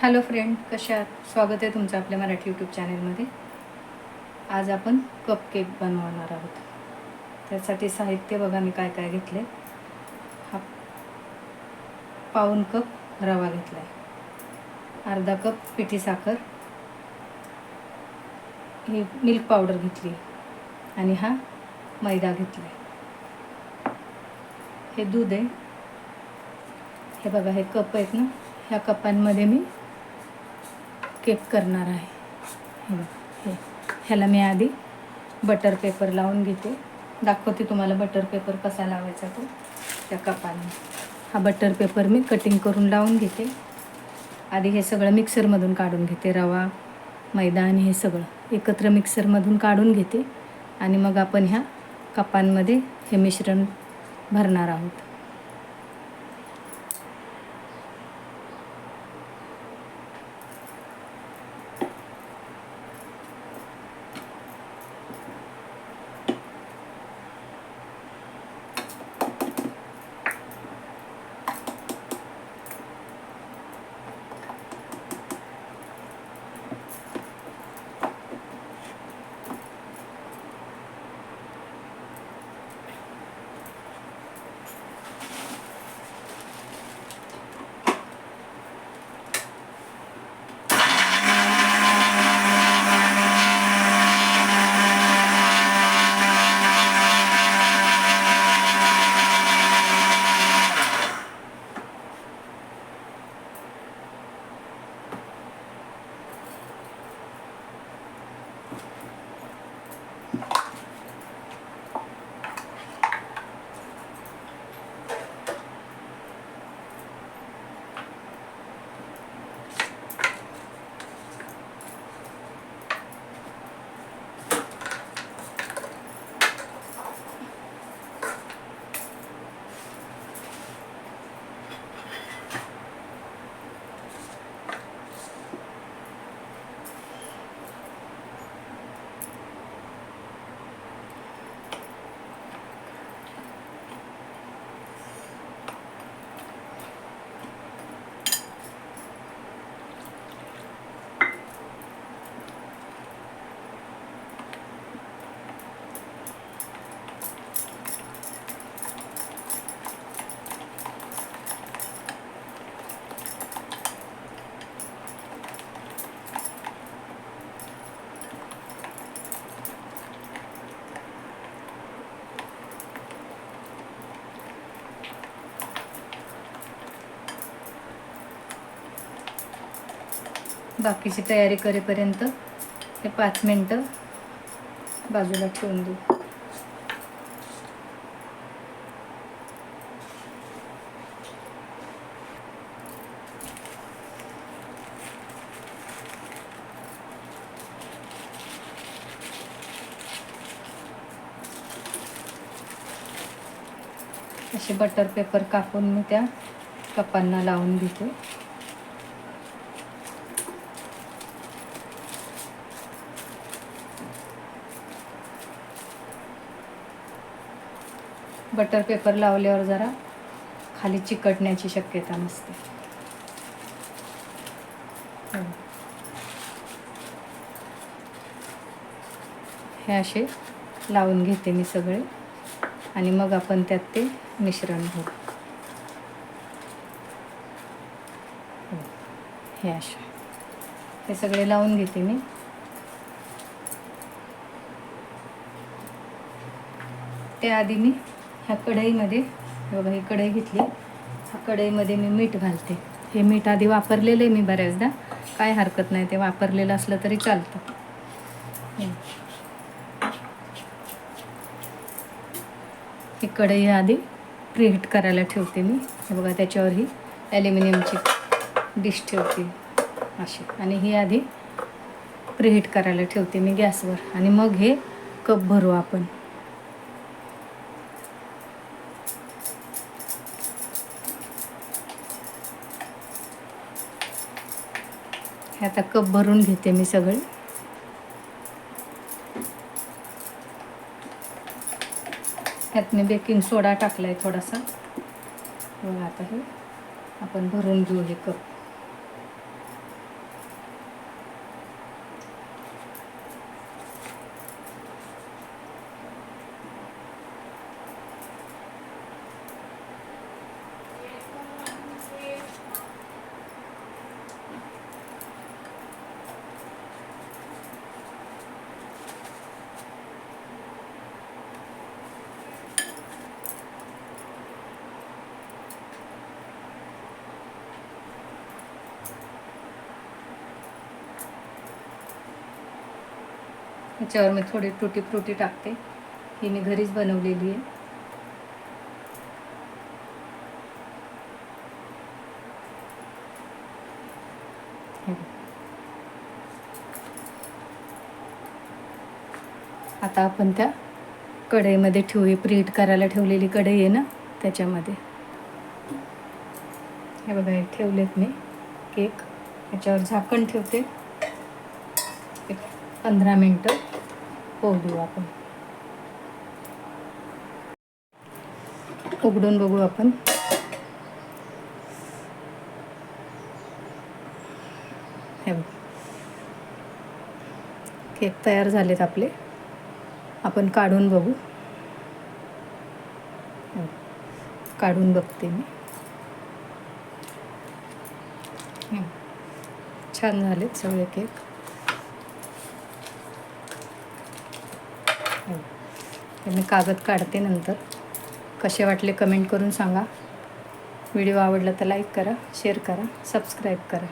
Hello friend कशा आहात? स्वागत आहे तुमचं आपल्या मराठी यूट्यूब चॅनलमध्ये आज आपण कप केक बनवणार आहोत. त्यासाठी साहित्य बघा मी काय काय घेतले हा पाऊन कप रवा घेतला आहे अर्धा कप पिठी साखर. ही मिल्क पावडर घेतली. आणि हा मैदा घेतला आहे हे दूध आहे. हे बघा हे कप आहेत ना. ह्या कपांमध्ये मी केक करणार आहे. हे ह्याला मी आधी बटर पेपर लावून घेते. दाखवते तुम्हाला बटर पेपर कसा लावायचा तो त्या कपाने. हा बटर पेपर मी कटिंग करून लावून घेते. आधी हे सगळं मिक्सरमधून काढून घेते रवा मैदा आणि हे सगळं. एकत्र मिक्सरमधून काढून घेते. आणि मग आपण ह्या कपांमध्ये हे मिश्रण भरणार आहोत. बाकीची तयारी करेपर्यंत हे पाच मिनटं बाजूला ठेवून देऊ. असे बटर पेपर कापून मी त्या कपांना लावून घेते. बटर पेपर लावल्यावर जरा खाली चिकटण्याची शक्यता नसते. हे असे लावून घेते मी सगळे आणि मग आपण त्यात ते मिश्रण घेऊ हे असे हे सगळे लावून घेते मी. त्याआधी मी ह्या कढईमध्ये बघा ही कढई घेतली. ह्या कढईमध्ये मी मीठ घालते. हे मीठ आधी वापरलेलं आहे मी बऱ्याचदा. काय हरकत नाही ते वापरलेलं असलं तरी चालतं. ही. कढई आधी प्रीहीट करायला ठेवते मी. हे बघा त्याच्यावर ही ॲल्युमिनियमची डिश ठेवते अशी. आणि ही आधी प्रीहीट करायला ठेवते मी गॅसवर. आणि मग हे कप भरू आपण. हे आता कप भरून घेते मी सगळे. ह्यात मी बेकिंग सोडा टाकला आहे थोडासा. बघा आता हे. आपण भरून घेऊ हे कप. याच्यावर मी थोडी टुटी फ्रुटी टाकते. ही मी घरीच बनवलेली आहे. आता आपण त्या कढईमध्ये ठेवू प्रीट करायला ठेवलेली कढई आहे ना त्याच्यामध्ये. हे बघा हे ठेवलेत मी केक. याच्यावर झाकण ठेवते. पंधरा मिनटं होऊ देऊ आपण. उघडून बघू आपण. हे बघ. केक तयार झालेत आपले. आपण काढून बघू. काढून बघते मी. छान झालेत सगळे केक हे बघ. हे हो. मी कागद काढते नंतर. कसे वाटले कमेंट करून सांगा. व्हिडिओ आवडला तर लाईक करा शेअर करा सबस्क्राईब करा.